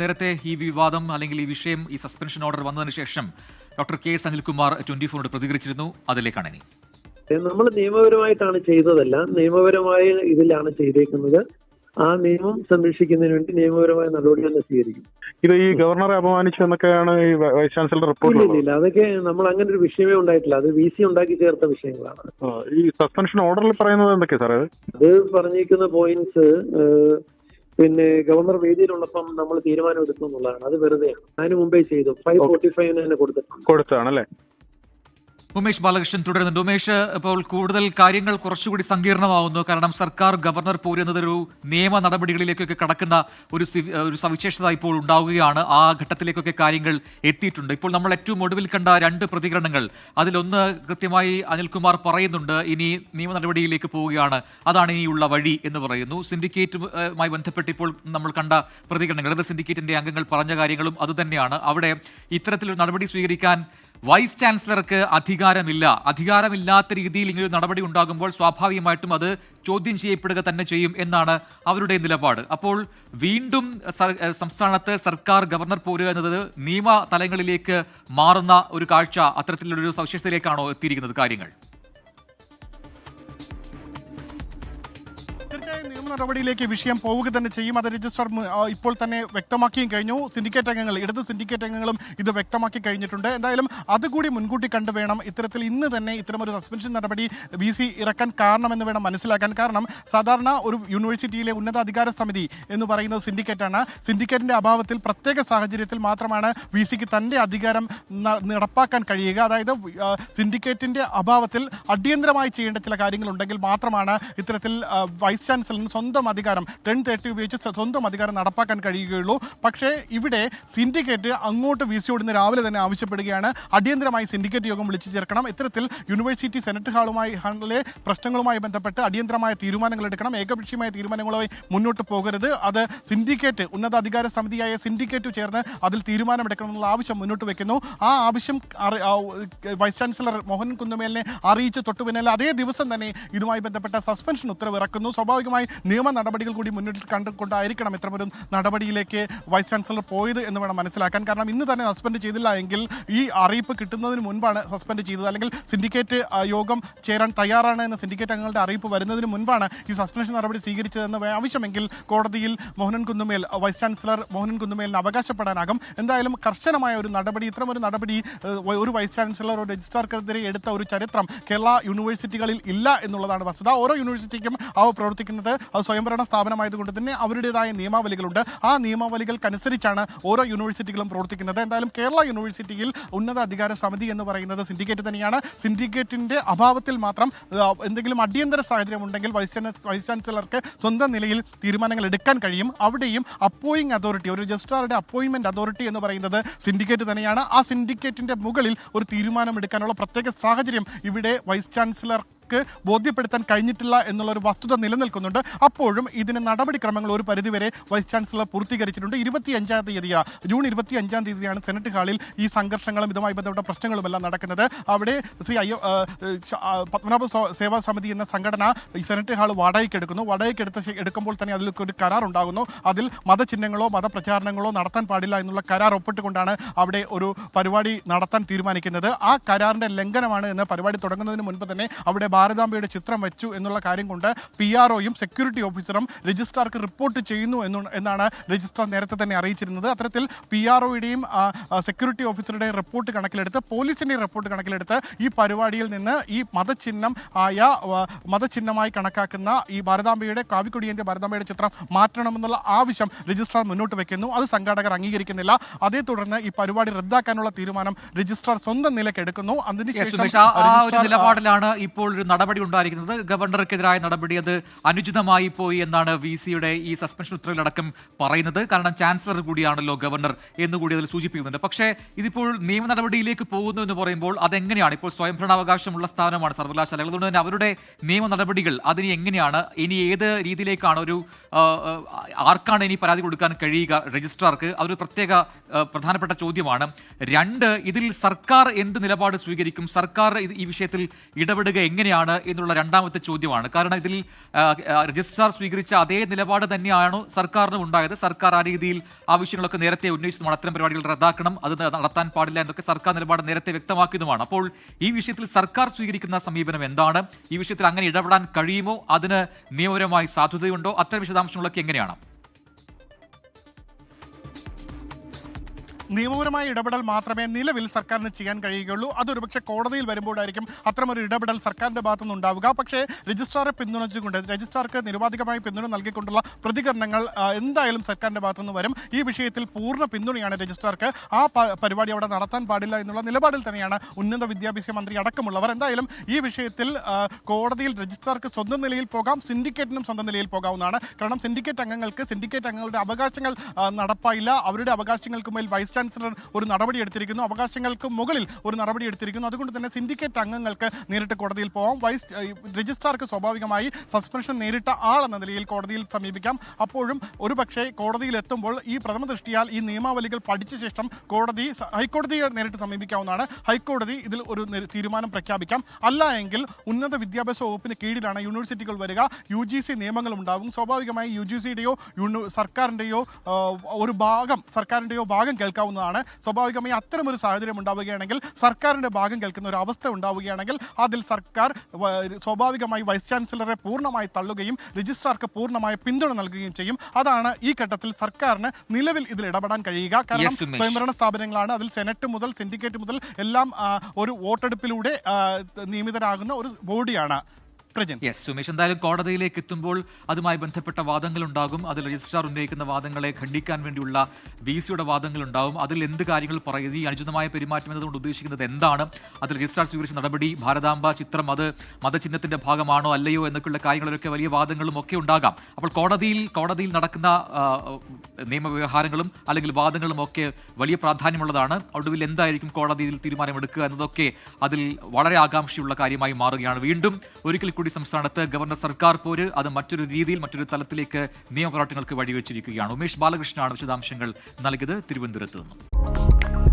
നേരത്തെ ഈ വിവാദം അല്ലെങ്കിൽ ഈ വിഷയം ഈ സസ്പെൻഷൻ ഓർഡർ വന്നതിന് ശേഷം doctor K S Anilkumar twenty ഫോറിനോട് പ്രതികരിച്ചിരുന്നു. അതിലേക്കാണ് ഇനി. നമ്മൾ നിയമപരമായിട്ടാണ് ചെയ്തതല്ല. നിയമപരമായ ഇതിലാണ് ചെയ്തേക്കുന്നത്. ആ നിയമം സംരക്ഷിക്കുന്നതിന് വേണ്ടി നിയമപരമായ നടപടി തന്നെ സ്വീകരിക്കും. ഇത് ഈ ഗവർണറെ അപമാനിച്ചു എന്നൊക്കെയാണ് ഈ വൈസ് ചാൻസലർ റിപ്പോർട്ട് ഇല്ല ഇല്ല അതൊക്കെ നമ്മൾ അങ്ങനെ ഒരു വിഷയമേ ഉണ്ടായിട്ടില്ല. അത് വി സി ഉണ്ടാക്കി ചേർത്ത വിഷയങ്ങളാണ്. ഈ സസ്പെൻഷൻ ഓർഡറിൽ പറയുന്നത് എന്തൊക്കെയാ സാറേ? അത് പറഞ്ഞിരിക്കുന്ന പോയിന്റ്സ് പിന്നെ ഗവർണർ വേദിയിലുള്ളപ്പം നമ്മൾ തീരുമാനം എടുക്കും എന്നുള്ളതാണ്. അത് വെറുതെയാണ്. അതിന് മുമ്പേ ചെയ്തു. ഫൈവ് ഫോർട്ടി ഫൈവിന് തന്നെ കൊടുത്തിട്ടുണ്ട്. കൊടുത്താണല്ലേ ഉമേഷ് ബാലകൃഷ്ണൻ തുടരുന്നുണ്ട്. ഉമേഷ് ഇപ്പോൾ കൂടുതൽ കാര്യങ്ങൾ കുറച്ചുകൂടി സങ്കീർണമാവുന്നു. കാരണം സർക്കാർ ഗവർണർ പോരുന്നതൊരു നിയമ നടപടികളിലേക്കൊക്കെ കടക്കുന്ന ഒരു ഒരു സവിശേഷത ഇപ്പോൾ ഉണ്ടാവുകയാണ്. ആ ഘട്ടത്തിലേക്കൊക്കെ കാര്യങ്ങൾ എത്തിയിട്ടുണ്ട്. ഇപ്പോൾ നമ്മൾ ഏറ്റവും ഒടുവിൽ കണ്ട രണ്ട് പ്രതികരണങ്ങൾ. അതിലൊന്ന് കൃത്യമായി അനിൽകുമാർ പറയുന്നുണ്ട് ഇനി നിയമ നടപടിയിലേക്ക് പോവുകയാണ്. അതാണ് ഇനിയുള്ള വഴി എന്ന് പറയുന്നു. സിൻഡിക്കേറ്റുമായി ബന്ധപ്പെട്ട് ഇപ്പോൾ നമ്മൾ കണ്ട പ്രതികരണങ്ങൾ ഇത് സിൻഡിക്കേറ്റിന്റെ അംഗങ്ങൾ പറഞ്ഞ കാര്യങ്ങളും അതുതന്നെയാണ്. അവിടെ ഇത്തരത്തിലൊരു നടപടി സ്വീകരിക്കാൻ വൈസ് ചാൻസലർക്ക് അധികാരമില്ല. അധികാരമില്ലാത്ത രീതിയിൽ ഇങ്ങനൊരു നടപടി ഉണ്ടാകുമ്പോൾ സ്വാഭാവികമായിട്ടും അത് ചോദ്യം ചെയ്യപ്പെടുക തന്നെ ചെയ്യും എന്നാണ് അവരുടെ നിലപാട്. അപ്പോൾ വീണ്ടും സംസ്ഥാനത്ത് സർക്കാർ ഗവർണർ പോരുക എന്നത് നിയമ തലങ്ങളിലേക്ക് മാറുന്ന ഒരു കാഴ്ച അത്തരത്തിലുള്ളൊരു സവിശേഷതയിലേക്കാണോ എത്തിയിരിക്കുന്നത് കാര്യങ്ങൾ? തീർച്ചയായും നിയമ നടപടിയിലേക്ക് വിഷയം പോവുക തന്നെ ചെയ്യും. അത് ആ, ഇപ്പോൾ തന്നെ വ്യക്തമാക്കിയും കഴിഞ്ഞു. സിൻഡിക്കേറ്റ് അംഗങ്ങൾ ഇടത് സിൻഡിക്കേറ്റ് അംഗങ്ങളും ഇത് വ്യക്തമാക്കി കഴിഞ്ഞിട്ടുണ്ട്. എന്തായാലും അതുകൂടി മുൻകൂട്ടി കണ്ടു വേണം. ഇത്തരത്തിൽ ഇന്ന് തന്നെ ഇത്തരമൊരു സസ്പെൻഷൻ നടപടി വി സി ഇറക്കാൻ കാരണമെന്ന് വേണം മനസ്സിലാക്കാൻ. കാരണം സാധാരണ ഒരു യൂണിവേഴ്സിറ്റിയിലെ ഉന്നതാധികാര സമിതി എന്ന് പറയുന്നത് സിൻഡിക്കേറ്റാണ് സിൻഡിക്കേറ്റിന്റെ അഭാവത്തിൽ പ്രത്യേക സാഹചര്യത്തിൽ മാത്രമാണ് വി സിക്ക് തന്റെ അധികാരം നടപ്പാക്കാൻ കഴിയുക. അതായത് സിൻഡിക്കേറ്റിന്റെ അഭാവത്തിൽ അടിയന്തരമായി ചെയ്യേണ്ട ചില കാര്യങ്ങളുണ്ടെങ്കിൽ മാത്രമാണ് ഇത്തരത്തിൽ ആ, വൈസ് ചാൻസലറിന് സ്വന്തം അധികാരം ടെൻ തേർട്ടി ഉപയോഗിച്ച് സ്വന്തം അധികാരം നടപ്പാക്കാൻ കഴിയുകയുള്ളൂ. പക്ഷേ ഇവിടെ സിൻഡിക്കേറ്റ് അങ്ങോട്ട് വി സിയോട് ഇന്ന് രാവിലെ തന്നെ ആവശ്യപ്പെടുകയാണ്. അടിയന്തരമായി സിൻഡിക്കേറ്റ് യോഗം വിളിച്ചു ചേർക്കണം. ഇത്തരത്തിൽ യൂണിവേഴ്സിറ്റി സെനറ്റ് ഹാളുമായി ഹാളിലെ പ്രശ്നങ്ങളുമായി ബന്ധപ്പെട്ട് അടിയന്തരമായ തീരുമാനങ്ങൾ എടുക്കണം. ഏകപക്ഷീയമായ തീരുമാനങ്ങളുമായി മുന്നോട്ട് പോകരുത്. അത് സിൻഡിക്കേറ്റ് ഉന്നതാധികാര സമിതിയായ സിൻഡിക്കേറ്റ് ചേർന്ന് അതിൽ തീരുമാനമെടുക്കണമെന്നുള്ള ആവശ്യം മുന്നോട്ട് വെക്കുന്നു. ആ ആവശ്യം വൈസ് ചാൻസലർ മോഹൻ കുന്നുമേലിനെ അറിയിച്ച് തൊട്ടുപിന്നാലെ അതേ ദിവസം തന്നെ ഇതുമായി ബന്ധപ്പെട്ട സസ്പെൻഷൻ ഉത്തരവ് ഇറക്കുന്നു സ്വാഭാവികമായി നിയമ നടപടികൾ കൂടി മുന്നിട്ട് കണ്ടുകൊണ്ടായിരിക്കണം ഇത്തരമൊരു നടപടിയിലേക്ക് വൈസ് ചാൻസലർ പോയത് എന്ന് വേണം മനസ്സിലാക്കാൻ. കാരണം ഇന്ന് തന്നെ സസ്പെൻഡ് ചെയ്തില്ല എങ്കിൽ ഈ അറിയിപ്പ് കിട്ടുന്നതിന് മുൻപാണ് സസ്പെൻഡ് ചെയ്തത്. അല്ലെങ്കിൽ സിൻഡിക്കേറ്റ് യോഗം ചേരാൻ തയ്യാറാണ് എന്ന സിൻഡിക്കേറ്റ് അംഗങ്ങളുടെ അറിയിപ്പ് വരുന്നതിന് മുൻപാണ് ഈ സസ്പെൻഷൻ നടപടി സ്വീകരിച്ചതെന്ന് ആവശ്യമെങ്കിൽ കോടതിയിൽ മോഹനൻ കുന്നുമേൽ വൈസ് ചാൻസലർ മോഹനൻ കുന്നുമേലിന് അവകാശപ്പെടാനാകും. എന്തായാലും കർശനമായ ഒരു നടപടി ഇത്തരമൊരു നടപടി ഒരു വൈസ് ചാൻസലർ ഒരു രജിസ്ട്രാർക്കെതിരെ എടുത്ത ഒരു ചരിത്രം കേരള യൂണിവേഴ്സിറ്റികളിൽ ഇല്ല എന്നുള്ളതാണ് വസ്തുത. ഓരോ യൂണിവേഴ്സിറ്റിക്കും ആ അവ പ്രവർത്തിക്കുന്നത്. അത് സ്വയംഭരണ സ്ഥാപനമായതുകൊണ്ട് തന്നെ അവരുടേതായ നിയമാവലികളുണ്ട്. ആ നിയമാവലികൾക്കനുസരിച്ചാണ് ഓരോ യൂണിവേഴ്സിറ്റികളും പ്രവർത്തിക്കുന്നത്. എന്തായാലും കേരള യൂണിവേഴ്സിറ്റിയിൽ ഉന്നത അധികാര സമിതി എന്ന് പറയുന്നത് സിൻഡിക്കേറ്റ് തന്നെയാണ്. സിൻഡിക്കേറ്റിന്റെ അഭാവത്തിൽ മാത്രം എന്തെങ്കിലും അടിയന്തര സാഹചര്യം ഉണ്ടെങ്കിൽ വൈസ് വൈസ് ചാൻസലർക്ക് സ്വന്തം നിലയിൽ തീരുമാനങ്ങൾ എടുക്കാൻ കഴിയും. അവിടെയും അപ്പോയിങ് അതോറിറ്റി ഒരു രജിസ്ട്രാറുടെ അപ്പോയിൻമെന്റ് അതോറിറ്റി എന്ന് പറയുന്നത് സിൻഡിക്കേറ്റ് തന്നെയാണ്. ആ സിൻഡിക്കേറ്റിന്റെ മുകളിൽ ഒരു തീരുമാനം എടുക്കാനുള്ള പ്രത്യേക സാഹചര്യം ഇവിടെ വൈസ് ചാൻസലർ ക്ക് ബോധ്യപ്പെടുത്താൻ കഴിഞ്ഞിട്ടില്ല എന്നുള്ള ഒരു വസ്തുത നിലനിൽക്കുന്നുണ്ട്. അപ്പോഴും ഇതിന് നടപടിക്രമങ്ങൾ ഒരു പരിധിവരെ വൈസ് ചാൻസലർ പൂർത്തീകരിച്ചിട്ടുണ്ട്. ഇരുപത്തി അഞ്ചാം തീയതി ജൂൺ ഇരുപത്തി അഞ്ചാം തീയതിയാണ് സെനറ്റ് ഹാളിൽ ഈ സംഘർഷങ്ങളും ഇതുമായി ബന്ധപ്പെട്ട പ്രശ്നങ്ങളുമെല്ലാം നടക്കുന്നത്. അവിടെ ശ്രീ അയ്യോ പത്മനാഭ സേവാ സമിതി എന്ന സംഘടന ഈ സെനറ്റ് ഹാൾ വാടകയ്ക്ക് എടുക്കുന്നു. വാടകയ്ക്ക് എടുത്ത എടുക്കുമ്പോൾ തന്നെ അതിൽ ഒരു കരാർ ഉണ്ടാകുന്നു അതിൽ മതചിഹ്നങ്ങളോ മതപ്രചാരണങ്ങളോ നടത്താൻ പാടില്ല എന്നുള്ള കരാർ ഒപ്പിട്ടുകൊണ്ടാണ് അവിടെ ഒരു പരിപാടി നടത്താൻ തീരുമാനിക്കുന്നത്. ആ കരാറിന്റെ ലംഘനമാണ് എന്ന് പരിപാടി തുടങ്ങുന്നതിന് മുൻപ് തന്നെ അവിടെ ഭാരതാംബയുടെ ചിത്രം വെച്ചു എന്നുള്ള കാര്യം കൊണ്ട് പി ആർ ഒയും സെക്യൂരിറ്റി ഓഫീസറും രജിസ്ട്രാർക്ക് റിപ്പോർട്ട് ചെയ്യുന്നു എന്നു എന്നാണ് രജിസ്ട്രാർ നേരത്തെ തന്നെ അറിയിച്ചിരുന്നത്. അത്തരത്തിൽ പി ആർ ഒയുടെയും സെക്യൂരിറ്റി ഓഫീസറുടെയും റിപ്പോർട്ട് കണക്കിലെടുത്ത് പോലീസിന്റെയും റിപ്പോർട്ട് കണക്കിലെടുത്ത് ഈ പരിപാടിയിൽ നിന്ന് ഈ മതചിഹ്നം ആയ മതചിഹ്നമായി കണക്കാക്കുന്ന ഈ ഭാരതാംബയുടെ കാവിക്കൊടിയന്റെ ഭാരതാംബയുടെ ചിത്രം മാറ്റണമെന്നുള്ള ആവശ്യം രജിസ്ട്രാർ മുന്നോട്ട് വയ്ക്കുന്നു അത് സംഘാടകർ അംഗീകരിക്കുന്നില്ല. അതേ തുടർന്ന് ഈ പരിപാടി റദ്ദാക്കാനുള്ള തീരുമാനം രജിസ്ട്രാർ സ്വന്തം നിലയ്ക്ക് എടുക്കുന്നു. അതിനുശേഷം ആ- ആ ഒരു നിലപാടിലാണ് ഇപ്പോൾ ഒരു നടപടി ഉണ്ടായിരിക്കുന്നത്. ഗവർണർക്കെതിരായ നടപടി അത് അനുചിതമായി പോയി എന്നാണ് വി സിയുടെ ഈ സസ്പെൻഷൻ ഉത്തരവിലടക്കം പറയുന്നത്. കാരണം ചാൻസലർ കൂടിയാണല്ലോ ഗവർണർ എന്നുകൂടി അതിൽ സൂചിപ്പിക്കുന്നുണ്ട്. പക്ഷേ ഇതിപ്പോൾ നിയമ നടപടിയിലേക്ക് പോകുന്നു എന്ന് പറയുമ്പോൾ അതെങ്ങനെയാണ്? ഇപ്പോൾ സ്വയംഭരണാവകാശമുള്ള സ്ഥാനമാണ് സർവകലാശാലകൾ. അതുകൊണ്ട് തന്നെ അവരുടെ നിയമ നടപടികൾ അതിന് എങ്ങനെയാണ്? ഇനി ഏത് രീതിയിലേക്കാണ് ഒരു ആർക്കാണ് ഇനി പരാതി കൊടുക്കാൻ കഴിയുക രജിസ്ട്രാർക്ക്? അതൊരു പ്രത്യേക പ്രധാനപ്പെട്ട ചോദ്യമാണ്. രണ്ട് ഇതിൽ സർക്കാർ എന്ത് നിലപാട് സ്വീകരിക്കും? സർക്കാർ ഈ വിഷയത്തിൽ ഇടപെടുക എങ്ങനെയാണ്? എങ്ങനെയാണ് എന്നുള്ള രണ്ടാമത്തെ ചോദ്യമാണ്. കാരണം ഇതിൽ രജിസ്ട്രാർ സ്വീകരിച്ച അതേ നിലപാട് തന്നെയാണ് സർക്കാരിനും ഉണ്ടായത്. സർക്കാർ ആ രീതിയിൽ ആവശ്യങ്ങളൊക്കെ നേരത്തെ ഉന്നയിച്ചതുമാണ്. അത്തരം പരിപാടികൾ റദ്ദാക്കണം അത് നടത്താൻ പാടില്ല എന്നൊക്കെ സർക്കാർ നിലപാട് നേരത്തെ വ്യക്തമാക്കിയതുമാണ്. അപ്പോൾ ഈ വിഷയത്തിൽ സർക്കാർ സ്വീകരിക്കുന്ന സമീപനം എന്താണ്? ഈ വിഷയത്തിൽ അങ്ങനെ ഇടപെടാൻ കഴിയുമോ? അതിന് നിയമപരമായി സാധുതയുണ്ടോ? അത്തരം വിശദാംശങ്ങളൊക്കെ എങ്ങനെയാണ്? നിയമപരമായ ഇടപെടൽ മാത്രമേ നിലവിൽ സർക്കാരിന് ചെയ്യാൻ കഴിയുകയുള്ളൂ. അതൊരു പക്ഷേ കോടതിയിൽ വരുമ്പോഴായിരിക്കും അത്തരമൊരു ഇടപെടൽ സർക്കാരിന്റെ ഭാഗത്തുനിന്ന് ഉണ്ടാവുക പക്ഷേ രജിസ്ട്രാറെ പിന്തുണച്ചുകൊണ്ട് രജിസ്ട്രാർക്ക് നിരുപാധികമായി പിന്തുണ നൽകിക്കൊണ്ടുള്ള പ്രതികരണങ്ങൾ എന്തായാലും സർക്കാരിന്റെ ഭാഗത്തുനിന്ന് വരും. ഈ വിഷയത്തിൽ പൂർണ പിന്തുണയാണ് രജിസ്ട്രാർക്ക്. ആ പരിപാടി അവിടെ നടത്താൻ പാടില്ല എന്നുള്ള നിലപാടിൽ തന്നെയാണ് ഉന്നത വിദ്യാഭ്യാസ മന്ത്രി അടക്കമുള്ളവർ. എന്തായാലും ഈ വിഷയത്തിൽ കോടതിയിൽ രജിസ്ട്രാർക്ക് സ്വന്തം നിലയിൽ പോകാം സിൻഡിക്കേറ്റിനും സ്വന്തം നിലയിൽ പോകാവുന്നതാണ്. കാരണം സിൻഡിക്കേറ്റ് അംഗങ്ങൾക്ക് സിൻഡിക്കേറ്റ് അംഗങ്ങളുടെ അവകാശങ്ങൾ നടപ്പായില്ല. അവരുടെ അവകാശങ്ങൾക്ക് മേൽ വൈസ് ചാൻസലർ ഒരു നടപടി എടുത്തിരിക്കുന്നു. അവകാശങ്ങൾക്ക് മുകളിൽ ഒരു നടപടി എടുത്തിരിക്കുന്നു. അതുകൊണ്ട് തന്നെ സിൻഡിക്കേറ്റ് അംഗങ്ങൾക്ക് നേരിട്ട് കോടതിയിൽ പോവാം. വൈസ് രജിസ്ട്രാർക്ക് സ്വാഭാവികമായി സസ്പെൻഷൻ നേരിട്ട ആൾ എന്ന നിലയിൽ കോടതിയിൽ സമീപിക്കാം. അപ്പോഴും ഒരുപക്ഷെ കോടതിയിൽ എത്തുമ്പോൾ ഈ പ്രഥമ ദൃഷ്ടിയാൽ ഈ നിയമാവലികൾ പഠിച്ച ശേഷം കോടതി ഹൈക്കോടതിയെ നേരിട്ട് സമീപിക്കാവുന്നതാണ്. ഹൈക്കോടതി ഇതിൽ ഒരു തീരുമാനം പ്രഖ്യാപിക്കാം. അല്ല എങ്കിൽ ഉന്നത വിദ്യാഭ്യാസ വകുപ്പിന് കീഴിലാണ് യൂണിവേഴ്സിറ്റികൾ വരിക. യു ജി സി നിയമങ്ങൾ ഉണ്ടാകും സ്വാഭാവികമായി യു ജി സിയുടെയോ സർക്കാരിന്റെയോ ഒരു ഭാഗം സർക്കാരിന്റെയോ ഭാഗം കേൾക്കാവുന്നതാണ് സ്വാഭാവികമായി അത്തരമൊരു സാഹചര്യം ഉണ്ടാവുകയാണെങ്കിൽ സർക്കാരിന്റെ ഭാഗം കേൾക്കുന്ന ഒരു അവസ്ഥ ഉണ്ടാവുകയാണെങ്കിൽ അതിൽ സർക്കാർ സ്വാഭാവികമായി വൈസ് ചാൻസലറെ പൂർണമായി തള്ളുകയും രജിസ്ട്രാർക്ക് പൂർണമായ പിന്തുണ നൽകുകയും ചെയ്യും. അതാണ് ഈ ഘട്ടത്തിൽ സർക്കാരിന് നിലവിൽ ഇതിൽ ഇടപെടാൻ കഴിയുക. കാരണം. സ്വയംഭരണ സ്ഥാപനങ്ങളാണ്. അതിൽ സെനറ്റ് മുതൽ സിൻഡിക്കേറ്റ് മുതൽ എല്ലാം ഒരു വോട്ടെടുപ്പിലൂടെ നിയമിതരാകുന്ന ഒരു ബോഡിയാണ്. യെസ് സുമേഷ് എന്തായാലും കോടതിയിലേക്ക് എത്തുമ്പോൾ അതുമായി ബന്ധപ്പെട്ട വാദങ്ങൾ ഉണ്ടാകും അതിൽ രജിസ്ട്രാർ ഉന്നയിക്കുന്ന വാദങ്ങളെ ഖണ്ഡിക്കാൻ വേണ്ടിയുള്ള വി സിയുടെ വാദങ്ങൾ ഉണ്ടാവും അതിൽ എന്ത് കാര്യങ്ങൾ പറയുന്നത് ഈ അനുചിതമായ പെരുമാറ്റം എന്നതുകൊണ്ട് ഉദ്ദേശിക്കുന്നത് എന്താണ്? അതിൽ രജിസ്ട്രാർ സ്വീകരിച്ച നടപടി ഭാരതാംബ ചിത്രം അത് മതചിഹ്നത്തിന്റെ ഭാഗമാണോ അല്ലയോ എന്നൊക്കെയുള്ള കാര്യങ്ങളിലൊക്കെ വലിയ വാദങ്ങളും ഒക്കെ ഉണ്ടാകാം. അപ്പോൾ കോടതിയിൽ കോടതിയിൽ നടക്കുന്ന നിയമവ്യവഹാരങ്ങളും അല്ലെങ്കിൽ വാദങ്ങളും ഒക്കെ വലിയ പ്രാധാന്യമുള്ളതാണ്. ഒടുവിൽ എന്തായിരിക്കും കോടതിയിൽ തീരുമാനമെടുക്കുക എന്നതൊക്കെ അതിൽ വളരെ ആകാംക്ഷയുള്ള കാര്യമായി മാറുകയാണ്. വീണ്ടും ഒരിക്കൽ കൂടി സംസ്ഥാനത്ത് ഗവർണർ സർക്കാർ പോര് അത് മറ്റൊരു രീതിയിൽ മറ്റൊരു തലത്തിലേക്ക് നിയമപോരാട്ടങ്ങൾക്ക് വഴിവെച്ചിരിക്കുകയാണ്. ഉമേഷ് ബാലകൃഷ്ണനാണ് വിശദാംശങ്ങൾ നൽകിയത്. തിരുവനന്തപുരത്ത് നിന്നും.